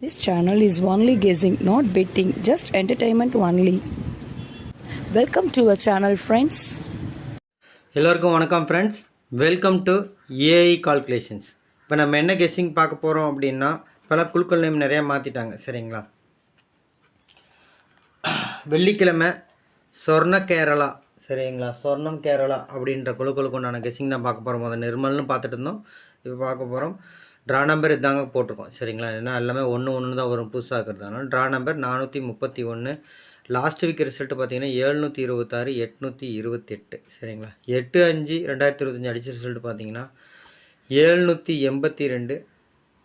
This channel is only guessing, not betting, just entertainment only. Welcome to our channel, friends. எல்லோருக்கும் வணக்கம் friends welcome to AI calculations இப்போ நம்ம என்ன guessing பார்க்க போகிறோம் அப்படின்னா பல குழுக்கள் நேம் நிறையா மாற்றிட்டாங்க சரிங்களா? வெள்ளிக்கிழமை சொர்ண கேரளா சரிங்களா? சொர்ணம் கேரளா அப்படின்ற குழுக்களுக்கு உண்டான கெஸ்ஸிங் தான் பார்க்க போகிறோம் அதை நிர்மல்னு பார்த்துட்டு இருந்தோம். இப்போ பார்க்க போகிறோம் ட்ரா நம்பர் இதாங்க போட்டிருக்கோம். சரிங்களா? ஏன்னா எல்லாமே ஒன்று ஒன்று தான் வரும் புதுசாக இருக்கிறதுனால ட்ரா நம்பர் நானூற்றி முப்பத்தி ஒன்று லாஸ்ட் வீக் ரிசல்ட் பார்த்தீங்கன்னா ஏழ்நூற்றி இருபத்தாறு எட்நூற்றி இருபத்தெட்டு. சரிங்களா? எட்டு அஞ்சு ரெண்டாயிரத்தி இருபத்தஞ்சி அடிச்ச ரிசல்ட் பார்த்தீங்கன்னா ஏழ்நூற்றி எண்பத்தி ரெண்டு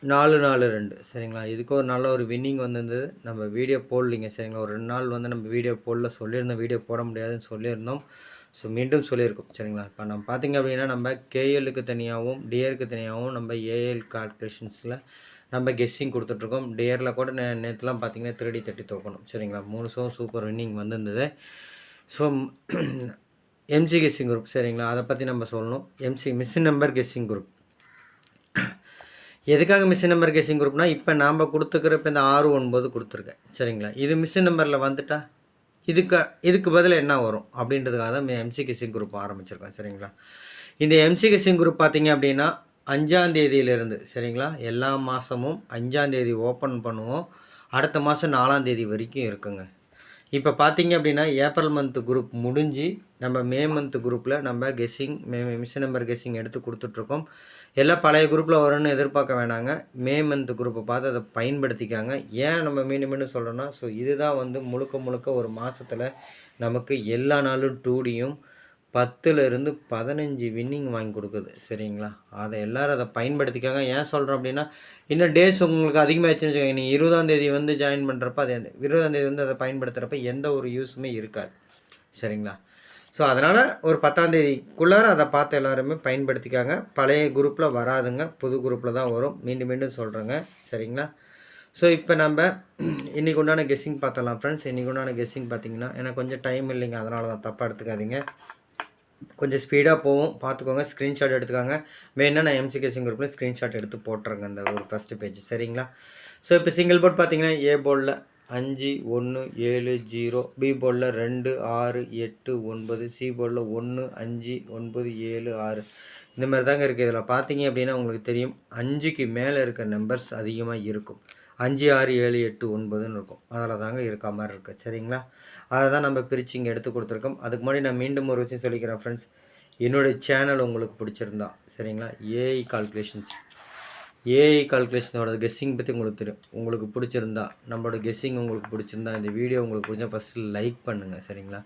நாலு நாலு ரெண்டு. சரிங்களா? இதுக்கு ஒரு நல்ல ஒரு வின்னிங் வந்திருந்தது. நம்ம வீடியோ போடலிங்க. சரிங்களா? ஒரு ரெண்டு நாள் வந்து நம்ம வீடியோ போடல. சொல்லியிருந்தோம். வீடியோ போட முடியாதுன்னு சொல்லியிருந்தோம். ஸோ மீண்டும் சொல்லியிருக்கோம். சரிங்களா? இப்போ நம்ம பார்த்திங்க அப்படின்னா நம்ம கேஎலுக்கு தனியாகவும் டிஏருக்கு தனியாகவும் நம்ம ஏஎல் கால்குலேஷன்ஸில் நம்ம கெஸ்ஸிங் கொடுத்துட்ருக்கோம். டியரில் கூட நே நேற்றுலாம் பார்த்தீங்கன்னா திருடி தட்டி தோக்கணும் சரிங்களா? மூணு ஷோ சூப்பர் வின்னிங் வந்திருந்தது. ஸோ எம்சி கெஸ்ஸிங் குரூப் சரிங்களா? அதை பற்றி நம்ம சொல்லணும். MC machine number guessing group எதுக்காக மிஷின் நம்பர் கெஸ்ஸிங் குரூப்னா இப்போ நாம் கொடுத்துக்கிறப்ப இந்த ஆறு ஒன்பது கொடுத்துருக்கேன். சரிங்களா? இது மிஷின் நம்பரில் வந்துட்டா? இதுக்கு இதுக்கு பதில் என்ன வரும்? அப்படின்றதுக்காக தான் எம்சி சிங் குரூப் ஆரம்பிச்சிருக்கோம் சரிங்களா? இந்த எம்சி சிங் குரூப் பார்த்தீங்க அப்படின்னா அஞ்சாந்தேதியிலிருந்து சரிங்களா? எல்லா மாதமும் அஞ்சாந்தேதி ஓப்பன் பண்ணுவோம். அடுத்த மாதம் நாலாந்தேதி வரைக்கும் இருக்குங்க. இப்போ பார்த்தீங்க அப்படின்னா ஏப்ரல் மந்த் குரூப் முடிஞ்சு நம்ம மே மந்த் குரூப்பில் நம்ம guessing May machine number guessing எடுத்து கொடுத்துட்ருக்கோம். எல்லாம் பழைய குரூப்பில் வரும்னு எதிர்பார்க்க வேணாங்க. மே மந்த் குரூப்பை பார்த்து அதை பயன்படுத்திக்காங்க. ஏன் நம்ம மீண்டும் மீண்டும் சொல்கிறோன்னா ஸோ இதுதான் வந்து முழுக்க முழுக்க ஒரு மாதத்தில் நமக்கு எல்லா நாளும் டூடியும் பத்துலேருந்து பதினஞ்சு வின்னிங் வாங்கி கொடுக்குது. சரிங்களா? அதை எல்லோரும் அதை பயன்படுத்திக்காங்க. ஏன் சொல்கிறோம் அப்படின்னா இன்னும் டேஸ் உங்களுக்கு அதிகமாகிடுச்சுன்னு வச்சுக்கோங்க. நீங்கள் இருபதாந்தேதி வந்து ஜாயின் பண்ணுறப்ப அது இருபதாந்தேதி வந்து அதை பயன்படுத்துகிறப்ப எந்த ஒரு யூஸுமே இருக்காது. சரிங்களா? ஸோ அதனால் ஒரு பத்தாந்தேதிக்குள்ளார அதை பார்த்து எல்லாருமே பயன்படுத்திக்காங்க. பழைய குரூப்பில் வராதுங்க. புது குரூப்பில் தான் வரும். மீண்டும் மீண்டும் சொல்கிறேங்க சரிங்களா? ஸோ இப்போ நம்ம இன்றைக்கு உண்டான கெஸ்ஸிங் பார்த்தலாம் ஃப்ரெண்ட்ஸ் இன்றைக்கு உண்டான கெஸ்ஸிங் பார்த்தீங்கன்னா எனக்கு கொஞ்சம் டைம் இல்லைங்க. அதனால தான் தப்பாக எடுத்துக்காதீங்க. கொஞ்சம் ஸ்பீடாக போகும் பார்த்துக்கோங்க. ஸ்க்ரீன்ஷாட் எடுத்துக்காங்க. வேணா நான் எம்சி கெஸ்ஸிங் குரூப்பில் ஸ்க்ரீன்ஷாட் எடுத்து போட்டுருங்க அந்த ஒரு ஃபஸ்ட்டு பேஜ் சரிங்களா? ஸோ இப்போ சிங்கிள் போர்ட் பார்த்தீங்கன்னா ஏ போர்டில் அஞ்சு ஒன்று ஏழு ஜீரோ பி போர்டில் ரெண்டு ஆறு எட்டு ஒன்பது சி போர்டில் ஒன்று அஞ்சு ஒன்பது ஏழு ஆறு. இந்த மாதிரி தாங்க இருக்குது இதில் பார்த்தீங்க அப்படின்னா உங்களுக்கு தெரியும். அஞ்சுக்கு மேலே இருக்க நம்பர்ஸ் அதிகமாக இருக்கும். அஞ்சு ஆறு ஏழு எட்டு ஒன்பதுன்னு இருக்கும். அதில் தாங்க இருக்க மாதிரி இருக்குது சரிங்களா? அதை தான் நம்ம பிரித்து இங்கே எடுத்து கொடுத்துருக்கோம். அதுக்கு முன்னாடி நான் மீண்டும் ஒரு விஷயம் சொல்லிக்கிறேன் ஃப்ரெண்ட்ஸ் என்னுடைய சேனல் உங்களுக்கு பிடிச்சிருந்தா சரிங்களா? ஏஐ கால்குலேஷன்ஸ் ஏஐ கால்குலேஷனோட கெஸ்ஸிங் பற்றி உங்களுக்கு தெரியும். உங்களுக்கு பிடிச்சிருந்தா நம்மளோட கெஸ்ஸிங் உங்களுக்கு பிடிச்சிருந்தா இந்த வீடியோ உங்களுக்கு பிடிச்சா ஃபஸ்ட்டு லைக் பண்ணுங்கள் சரிங்களா?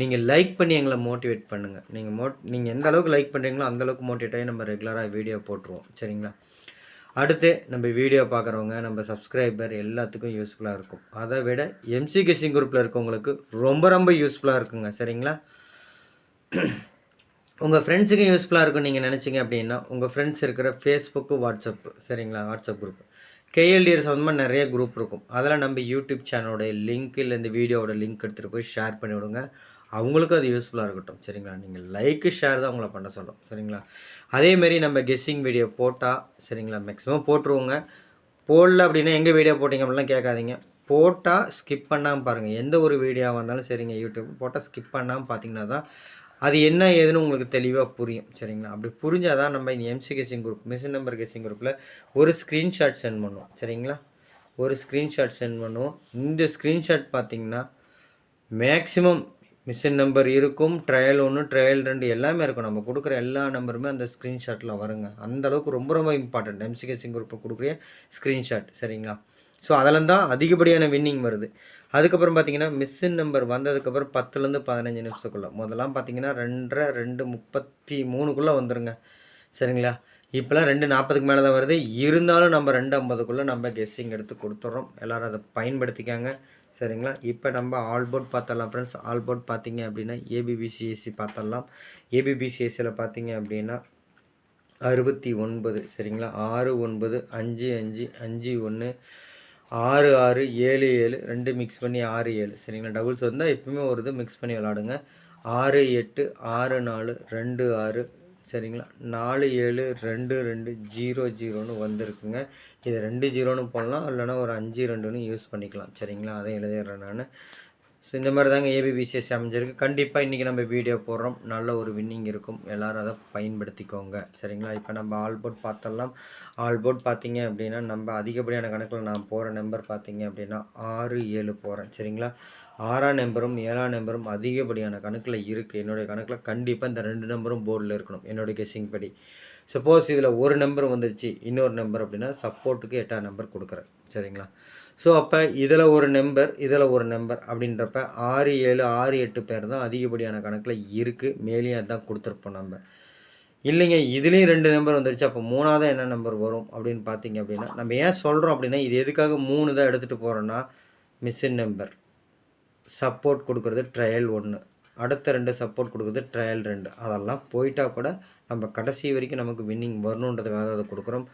நீங்கள் லைக் பண்ணி எங்களை மோட்டிவேட் பண்ணுங்கள் நீங்கள் மோட் நீங்கள் எந்த அளவுக்கு லைக் பண்ணுறீங்களோ அந்தளவுக்கு மோட்டிவேட் ஆகி நம்ம ரெகுலராக வீடியோ போட்டுருவோம் சரிங்களா? அடுத்து நம்ம வீடியோ பார்க்குறவங்க நம்ம சப்ஸ்கிரைபர் எல்லாத்துக்கும் யூஸ்ஃபுல்லாக இருக்கும். அதை விட எம்சி கெஸ்ஸிங் குரூப்பில் இருக்கவங்களுக்கு ரொம்ப ரொம்ப யூஸ்ஃபுல்லாக இருக்குங்க சரிங்களா? உங்கள் ஃப்ரெண்ட்ஸுக்கும் யூஸ்ஃபுல்லாக இருக்கும் நீங்கள் நினச்சிங்க அப்படின்னா உங்கள் ஃப்ரெண்ட்ஸ் இருக்கிற ஃபேஸ்புக்கு வாட்ஸ்அப் சரிங்களா? வாட்ஸ்அப் குரூப் கேஎல்டிஆர் சம்மந்தமாக நிறைய குரூப் இருக்கும். அதெல்லாம் நம்ம யூடியூப் சேனலோடைய லிங்க் இல்லை இந்த வீடியோவோட லிங்க் எடுத்துகிட்டு போய் ஷேர் பண்ணி விடுங்க. அவங்களுக்கும் அது யூஸ்ஃபுல்லாக இருக்கட்டும். சரிங்களா? நீங்கள் லைக்கு ஷேர் தான் உங்களை பண்ண சொல்கிறோம் சரிங்களா? அதேமாரி நம்ம கெஸ்ஸிங் வீடியோ போட்டால் சரிங்களா? மேக்ஸிமம் போட்டுருவோங்க. போடல அப்படின்னா எங்கே வீடியோ போட்டிங்க அப்படிலாம் கேட்காதீங்க. போட்டால் ஸ்கிப் பண்ணாமல் பாருங்கள் எந்த ஒரு வீடியோவாக இருந்தாலும் சரிங்க. யூடியூப் போட்டால் ஸ்கிப் பண்ணாமல் பார்த்தீங்கன்னா தான் அது என்ன ஏதுன்னு உங்களுக்கு தெளிவாக புரியும் சரிங்களா? அப்படி புரிஞ்சால் தான் நம்ம இந்த MC guessing group machine number guessing குரூப்பில் ஒரு ஸ்க்ரீன்ஷாட் சென்ட் பண்ணுவோம் சரிங்களா? ஒரு ஸ்க்ரீன்ஷாட் சென்ட் பண்ணுவோம். இந்த ஸ்க்ரீன்ஷாட் பார்த்தீங்கன்னா மேக்ஸிமம் மிஷின் நம்பர் இருக்கும் ட்ரையல் ஒன்று ட்ரையல் ரெண்டு எல்லாமே இருக்கும். நம்ம கொடுக்குற எல்லா நம்பருமே அந்த ஸ்க்ரீன்ஷாட்டில் வருங்க. அந்தளவுக்கு ரொம்ப ரொம்ப இம்பார்ட்டண்ட் எம்சிகேசிங் குரூப்பை கொடுக்குற ஸ்க்ரீன்ஷாட் சரிங்களா? ஸோ அதில் தான் அதிகப்படியான வின்னிங் வருது. அதுக்கப்புறம் பார்த்தீங்கன்னா மிஸ்ஸின் நம்பர் வந்ததுக்கப்புறம் பத்துலேருந்து பதினஞ்சு நிமிஷத்துக்குள்ளே. முதலாம் பார்த்தீங்கன்னா ரெண்டரை ரெண்டு முப்பத்தி மூணுக்குள்ளே வந்துடுங்க சரிங்களா? இப்போலாம் ரெண்டு நாற்பதுக்கு மேலே தான் வருது. இருந்தாலும் நம்ம ரெண்டு ஐம்பதுக்குள்ளே நம்ம கெஸ்ஸிங் எடுத்து கொடுத்துட்றோம் எல்லோரும் அதை பயன்படுத்திக்காங்க. சரிங்களா? இப்போ நம்ம ஆல் போர்ட் பார்த்தரலாம் ஃப்ரெண்ட்ஸ் ஆல் போர்ட் பார்த்தீங்க அப்படின்னா ஏபிபிசிஎஸ்சி பார்த்தரலாம் ஏபிபிசிஎஸ்சியில் பார்த்தீங்க அப்படின்னா அறுபத்தி ஒன்பது. சரிங்களா? ஆறு ஒன்பது அஞ்சு அஞ்சு அஞ்சு ஒன்று ஆறு ஆறு ஏழு ஏழு ரெண்டு மிக்ஸ் பண்ணி ஆறு ஏழு. சரிங்களா? டபுள்ஸ் வந்தால் எப்பவுமே ஒரு இது மிக்ஸ் பண்ணி விளாடுங்க. ஆறு எட்டு ஆறு நாலு ரெண்டு ஆறு. சரிங்களா? நாலு ஏழு ரெண்டு ரெண்டு ஜீரோ ஜீரோன்னு வந்திருக்குங்க. இது ரெண்டு ஜீரோன்னு போடலாம். இல்லைன்னா ஒரு அஞ்சு ரெண்டுன்னு யூஸ் பண்ணிக்கலாம். சரிங்களா? அதை எழுதிடுறேன் நான். ஸோ இந்த மாதிரி தாங்க ஏபிபிசிஎஸ் அமைஞ்சிருக்கு. கண்டிப்பாக இன்றைக்கி நம்ம வீடியோ போடுறோம். நல்ல ஒரு வின்னிங் இருக்கும். எல்லோரும் அதை பயன்படுத்திக்கோங்க. சரிங்களா? இப்போ நம்ம ஆல் போர்ட் பார்த்தலாம் ஆல் போர்ட் பார்த்தீங்க அப்படின்னா நம்ம அதிகப்படியான கணக்கில் நான் போகிற நம்பர் பார்த்தீங்க அப்படின்னா ஆறு ஏழு போகிறேன் சரிங்களா? ஆறாம் நம்பரும் ஏழாம் நம்பரும் அதிகப்படியான கணக்கில் இருக்குது என்னுடைய கணக்கில் கண்டிப்பாக இந்த ரெண்டு நம்பரும் போர்டில் இருக்கணும். என்னுடைய கெஸ்ஸிங் படி. சப்போஸ் இதில் ஒரு நம்பர் வந்துருச்சு. இன்னொரு நம்பர் அப்படின்னா சப்போர்ட்டுக்கு எட்டாம் நம்பர் கொடுக்குறேன். சரிங்களா? ஸோ அப்போ இதில் ஒரு நம்பர் இதில் ஒரு நம்பர் அப்படின்றப்ப ஆறு ஏழு ஆறு எட்டு பேர் தான் அதிகப்படியான கணக்கில் இருக்குது மேலேயும் அதுதான் கொடுத்துருப்போம் நம்ம. இல்லைங்க இதுலேயும் ரெண்டு நம்பர் வந்துருச்சு. அப்போ மூணாவது என்ன நம்பர் வரும் அப்படின்னு பார்த்தீங்க அப்படின்னா நம்ம ஏன் சொல்கிறோம் அப்படின்னா இது எதுக்காக மூணு தான் எடுத்துகிட்டு போகிறோன்னா மிஸ்ஸின் நம்பர் சப்போர்ட் கொடுக்குறது ட்ரையல் ஒன்று அடுத்த ரெண்டு சப்போர்ட் கொடுக்குறது ட்ரையல் ரெண்டு. அதெல்லாம் போயிட்டா கூட நம்ம கடைசி வரைக்கும் நமக்கு வின்னிங் வரணுன்றதுக்காக அதை கொடுக்குறோம்.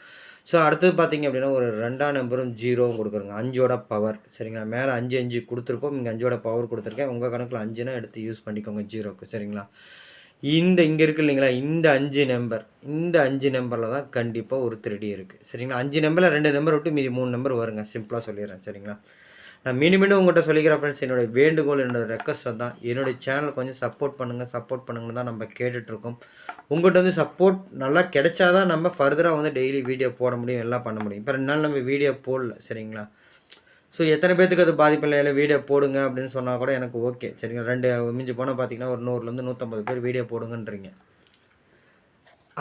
ஸோ அடுத்தது பார்த்தீங்க அப்படின்னா ஒரு ரெண்டாம் நம்பரும் ஜீரோவும் கொடுக்குறோங்க. அஞ்சோட பவர் சரிங்களா? மேலே அஞ்சு அஞ்சு கொடுத்துருப்போம். இங்கே அஞ்சோட பவர் கொடுத்துருக்கேன். உங்கள் கணக்கில் அஞ்சுனா எடுத்து யூஸ் பண்ணிக்கோங்க ஜீரோக்கு சரிங்களா? இந்த இங்கே இருக்கு இல்லைங்களா? இந்த அஞ்சு நம்பர் இந்த அஞ்சு நம்பரில் தான் கண்டிப்பாக ஒரு திருடி இருக்குது சரிங்களா? அஞ்சு நம்பரில் ரெண்டு நம்பர் விட்டு மீதி மூணு நம்பர் வருங்க. சிம்பிளாக சொல்லிடுறேன். சரிங்களா? நான் மீண்டும் மீண்டும் உங்கள்கிட்ட சொல்லிக்கிறேன் ஃப்ரெண்ட்ஸ் என்னோடய வேண்டுகோள் என்னோடய ரெக்வஸ்ட் தான் என்னுடைய சேனல் கொஞ்சம் சப்போர்ட் பண்ணுங்கள் சப்போர்ட் பண்ணுங்கன்னு தான் நம்ம கேட்டுட்ருக்கோம். உங்கள்கிட்ட வந்து சப்போர்ட் நல்லா கிடைச்சாதான் நம்ம ஃபர்தராக வந்து டெய்லி வீடியோ போட முடியும் எல்லாம் பண்ண முடியும். இப்போ ரெண்டு நாள் நம்ம வீடியோ போடல சரிங்களா? ஸோ எத்தனை பேத்துக்கு அது பாதிப்பு இல்லை வீடியோ போடுங்க அப்படின்னு சொன்னால் கூட எனக்கு ஓகே சரிங்களா? ரெண்டு மிஞ்சி போனால் பார்த்தீங்கன்னா ஒரு நூறுலேருந்து நூற்றம்பது பேர் வீடியோ போடுங்கன்றீங்க.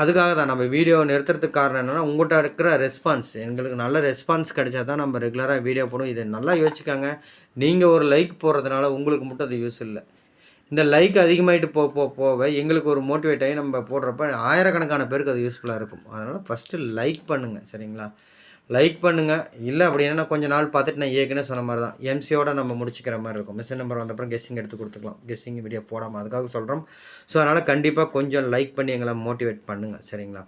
அதுக்காக தான் நம்ம வீடியோ நிறுத்துறதுக்கு காரணம் என்னென்னா உங்கள்கிட்ட இருக்கிற ரெஸ்பான்ஸ் எங்களுக்கு நல்ல ரெஸ்பான்ஸ் கிடைச்சா தான் நம்ம ரெகுலராக வீடியோ போடும் இதை நல்லா யோசிச்சுக்காங்க. நீங்கள் ஒரு லைக் போடுறதுனால உங்களுக்கு மட்டும் அது யூஸ் இல்லை. இந்த லைக் அதிகமாகிட்டு போக போ போக எங்களுக்கு ஒரு மோட்டிவேட் ஆகி நம்ம போடுறப்ப ஆயிரக்கணக்கான பேருக்கு அது யூஸ்ஃபுல்லாக இருக்கும். அதனால் ஃபஸ்ட்டு லைக் பண்ணுங்கள் சரிங்களா? லைக் பண்ணுங்கள் இல்லை அப்படின்னா கொஞ்சம் நாள் பார்த்துட்டு நான் ஏற்கனவே சொன்ன மாதிரி தான். எம்சியோட நம்ம முடிச்சுக்கிற மாதிரி இருக்கும். மிஷின் நம்பர் வந்தப்பறம் கெஸ்ஸிங் எடுத்து கொடுத்துக்கலாம். கெஸ்ஸிங் வீடியோ போடாமல் அதுக்காக சொல்கிறோம் ஸோ அதனால் கண்டிப்பாக கொஞ்சம் லைக் பண்ணி எங்களை மோட்டிவேட் பண்ணுங்கள் சரிங்களா?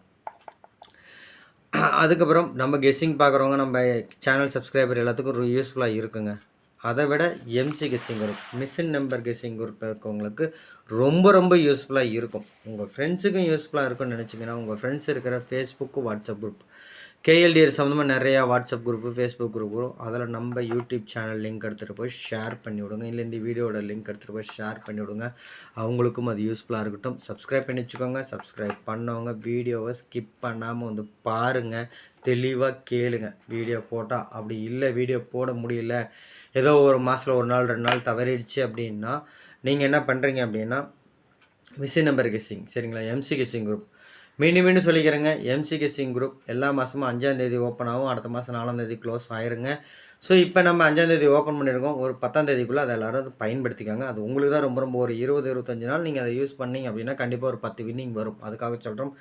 அதுக்கப்புறம் நம்ம கெஸ்ஸிங் பார்க்குறவங்க நம்ம சேனல் சப்ஸ்கிரைபர் எல்லாத்துக்கும் யூஸ்ஃபுல்லாக இருக்குங்க. அதை விட MC guessing group machine number guessing group இருக்கவங்களுக்கு ரொம்ப ரொம்ப யூஸ்ஃபுல்லாக இருக்கும். உங்கள் ஃப்ரெண்ட்ஸுக்கும் யூஸ்ஃபுல்லாக இருக்கும்னு நினச்சிங்கன்னா உங்கள் ஃப்ரெண்ட்ஸ் இருக்கிற ஃபேஸ்புக்கு வாட்ஸ்அப் குரூப் கேஎல்டிஆர் சம்மந்தமாக நிறையா வாட்ஸ்அப் குரூப்பு ஃபேஸ்புக் குரூப் வரும். அதில் நம்ம யூடியூப் சேனல் லிங்க் எடுத்துகிட்டு போய் ஷேர் பண்ணி விடுங்க. இல்லை இந்த வீடியோட லிங்க் எடுத்துகிட்டு போய் ஷேர் பண்ணி விடுங்க. அவங்களுக்கும் அது யூஸ்ஃபுல்லாக இருக்கட்டும். சப்ஸ்கிரைப் பண்ணி வச்சுக்கோங்க. சப்ஸ்கிரைப் பண்ணவங்க வீடியோவை ஸ்கிப் பண்ணாமல் வந்து பாருங்கள் தெளிவாக கேளுங்க. வீடியோ போட்டால் அப்படி இல்லை. வீடியோ போட முடியல. ஏதோ ஒரு மாதத்தில் ஒரு நாள் ரெண்டு நாள் தவறிடுச்சு அப்படின்னா நீங்கள் என்ன பண்ணுறீங்க அப்படின்னா மிஸ்ஸி நம்பர் கெஸ்ஸிங் சரிங்களா? எம்சி கெஸ்ஸிங் குரூப் மீண்டும் மீண்டும் சொல்லிக்கிறேங்க. எம்சி குரூப் எல்லா மாதமும் அஞ்சாந்தேதி ஓப்பன் ஆகும். அடுத்த மாதம் நாலாந்தேதி க்ளோஸ் ஆயிருங்க. ஸோ இப்போ நம்ம அஞ்சாந்தேதி ஓப்பன் பண்ணியிருக்கோம் ஒரு பத்தாந்தேதிக்குள்ளே அதை எல்லோரும் பயன்படுத்திக்கோங்க. பயன்படுத்திக்காங்க அது உங்களுக்கு தான் ரொம்ப ரொம்ப ஒரு இருபது இருபத்தஞ்சு நாள் நீங்கள் அதை யூஸ் பண்ணீங்க அப்படின்னா கண்டிப்பாக ஒரு பத்து வின்னிங் வரும். அதுக்காக சொல்கிறோம்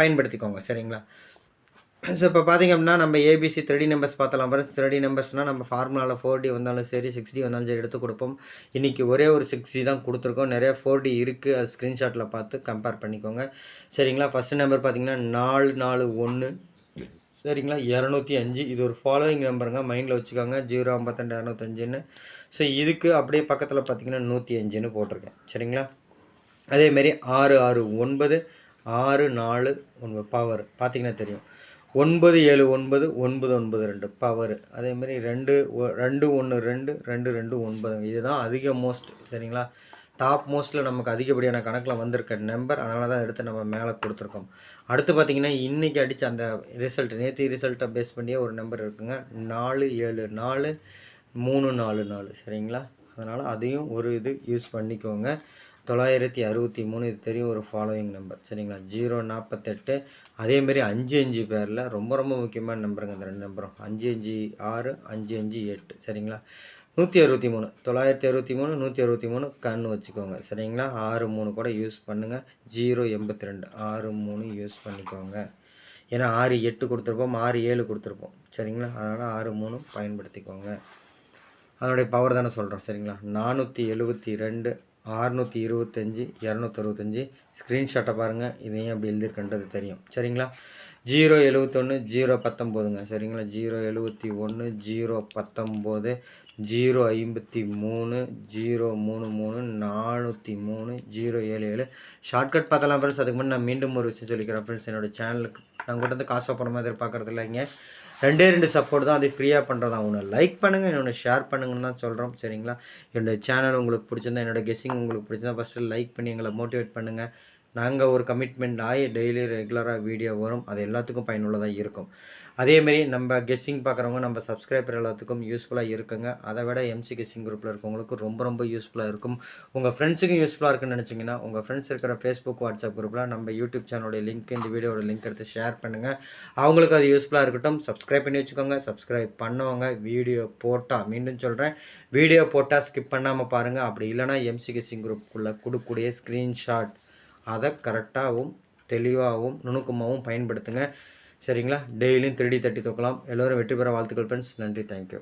பயன்படுத்திக்கோங்க. சரிங்களா? ஸோ இப்போ பார்த்திங்க அப்படின்னா நம்ம ஏபிசி த்ரீ நம்பர்ஸ் பார்த்தலாம். ஃபர்ஸ்ட் த்ரீ நம்பர்ஸ்னால் நம்ம ஃபார்முலாவில் ஃபோர் டி வந்தாலும் சரி சிக்ஸ் டி வந்தாலும் சரி எடுத்து கொடுப்போம். இன்றைக்கி ஒரே ஒரு சிக்ஸ் டி தான் கொடுத்துருக்கோம். நிறைய ஃபோர் டி இருக்குது அது ஸ்க்ரீன்ஷாட்டில் பார்த்து கம்பேர் பண்ணிக்கோங்க. சரிங்களா? ஃபஸ்ட்டு நம்பர் பார்த்திங்கன்னா நாலு நாலு ஒன்று சரிங்களா? இரநூத்தி அஞ்சு. இது ஒரு ஃபாலோவிங் நம்பருங்க மைண்டில் வச்சுக்கோங்க. ஜீரோ ஐம்பத்தெண்டு இரநூத்தஞ்சுன்னு ஸோ இதுக்கு அப்படியே பக்கத்தில் பார்த்திங்கன்னா நூற்றி அஞ்சுன்னு போட்டிருக்கேன். சரிங்களா? அதேமாரி ஆறு ஆறு ஒன்பது ஆறு நாலு ஒன்பது. பவர் பார்த்திங்கன்னா தெரியும். ஒன்பது ஏழு ஒன்பது ஒன்பது ஒன்பது ரெண்டு பவர் அதேமாரி ரெண்டு ஒ- ரெண்டு ஒன்று ரெண்டு ரெண்டு ரெண்டு ஒன்பது. இதுதான் அதிக மோஸ்ட் சரிங்களா? டாப் மோஸ்ட்டில் நமக்கு அதிகப்படியான கணக்கில் வந்திருக்க நம்பர் அதனால தான் எடுத்து நம்ம மேலே கொடுத்துருக்கோம். அடுத்து பார்த்தீங்கன்னா இன்றைக்கி அடித்த அந்த ரிசல்ட் நேற்று ரிசல்ட்டை பேஸ் பண்ணியே ஒரு நம்பர் இருக்குங்க. நாலு ஏழு நாலு மூணு நாலு நாலு சரிங்களா? அதனால் அதையும் ஒரு இது யூஸ் பண்ணிக்கோங்க. தொள்ளாயிரத்தி அறுபத்தி மூணு இது தெரியும் ஒரு ஃபாலோவிங் நம்பர் சரிங்களா? ஜீரோ நாற்பத்தெட்டு அதேமாரி அஞ்சு அஞ்சு பேரில் ரொம்ப ரொம்ப முக்கியமான நம்பருங்க இந்த ரெண்டு நம்பரும் அஞ்சு அஞ்சு ஆறு அஞ்சு அஞ்சு எட்டு. சரிங்களா? நூற்றி அறுபத்தி மூணு. தொள்ளாயிரத்தி அறுபத்தி மூணு நூற்றி அறுபத்தி மூணு கண் வச்சுக்கோங்க. சரிங்களா? ஆறு மூணு கூட யூஸ் பண்ணுங்கள் ஜீரோ எண்பத்தி ரெண்டு. ஆறு மூணு யூஸ் பண்ணிக்கோங்க. ஏன்னா ஆறு எட்டு கொடுத்துருப்போம் ஆறு ஏழு கொடுத்துருப்போம். சரிங்களா? அதனால் ஆறு மூணு பயன்படுத்திக்கோங்க. அதனுடைய பவர் தானே சொல்கிறோம் சரிங்களா? நானூற்றி எழுபத்தி ரெண்டு அறுநூற்றி இருபத்தஞ்சி இரநூத்தறுபத்தஞ்சி. ஸ்க்ரீன்ஷாட்டை பாருங்கள் இதையும் அப்படி எழுதியிருக்கின்றது தெரியும். சரிங்களா? ஜீரோ எழுபத்தொன்று ஜீரோ பத்தொம்போதுங்க. சரிங்களா? ஜீரோ எழுபத்தி ஒன்று ஜீரோ பத்தொம்போது ஜீரோ ஐம்பத்தி மூணு ஜீரோ மூணு மூணு நானூற்றி மூணு ஜீரோ ஏழு ஏழு. ஷார்ட்கட் பார்த்தலாம் ஃப்ரெண்ட்ஸ் அதுக்கு முன்னாடி நான் மீண்டும் ஒரு விஷயம் சொல்லிக்கிறேன் ஃப்ரெண்ட்ஸ் என்னோடய சேனலுக்கு நான் கூட வந்து காசு போகிற மாதிரி எதிர்பார்க்குறது இல்லைங்க. ரெண்டே ரெண்டு சப்போர்ட் தான் அது ஃப்ரீயாக பண்ணுறது தான் ஒன்று லைக் பண்ணுங்கள் இன்னொன்று ஷேர் பண்ணுங்கன்னு தான் சொல்கிறோம் சரிங்களா? என்னோடய சேனல் உங்களுக்கு பிடிச்சிருந்தா என்னோடய கெஸ்ஸிங் உங்களுக்கு பிடிச்சிருந்தா ஃபஸ்ட்டு லைக் பண்ணி எங்களை மோட்டிவேட் பண்ணுங்கள் நாங்கள் ஒரு கமிட்மெண்ட் ஆகி டெய்லி ரெகுலராக வீடியோ வரும். அது எல்லாத்துக்கும் பயனுள்ளதாக இருக்கும். அதேமாரி நம்ம கெஸ்ஸிங் பார்க்குறவங்க நம்ம சப்ஸ்கிரைபர் எல்லாத்துக்கும் யூஸ்ஃபுல்லாக இருக்குங்க. அதை விட எம்சி கெஸ்ஸிங் குரூப்பில் இருக்கவங்களுக்கு ரொம்ப ரொம்ப யூஸ்ஃபுல்லாக இருக்கும். உங்கள் ஃப்ரெண்ட்ஸுக்கும் யூஸ்ஃபுல்லாக இருக்குன்னு நினச்சிங்கன்னா உங்கள் ஃப்ரெண்ட்ஸ் இருக்கிற ஃபேஸ்புக் வாட்ஸ்அப் குரூப்பில் நம்ம யூடியூப் சேனலோட லிங்க் இந்த வீடியோட லிங்க் எடுத்து ஷேர் பண்ணுங்கள் அவங்களுக்கு அது யூஸ்ஃபுல்லாக இருக்கட்டும். சப்ஸ்கிரைப் பண்ணி வச்சுக்கோங்க. சப்ஸ்கிரைப் பண்ணவங்க. வீடியோ போட்டால் மீண்டும் சொல்கிறேன் வீடியோ போட்டால் ஸ்கிப் பண்ணாமல் பாருங்கள் அப்படி இல்லைனா எம்சி கெஸ்ஸிங் குரூப்புக்குள்ளே கொடுக்கக்கூடிய ஸ்க்ரீன்ஷாட் அதை கரெக்டாகவும் தெளிவாகவும் நுணுக்கமாகவும் பயன்படுத்துங்க. சரிங்களா? டெய்லியும் திருடி தட்டி தூக்கலாம். எல்லோரும் வெற்றி பெற வாழ்த்துக்கள் ஃப்ரெண்ட்ஸ் நன்றி. தேங்க்யூ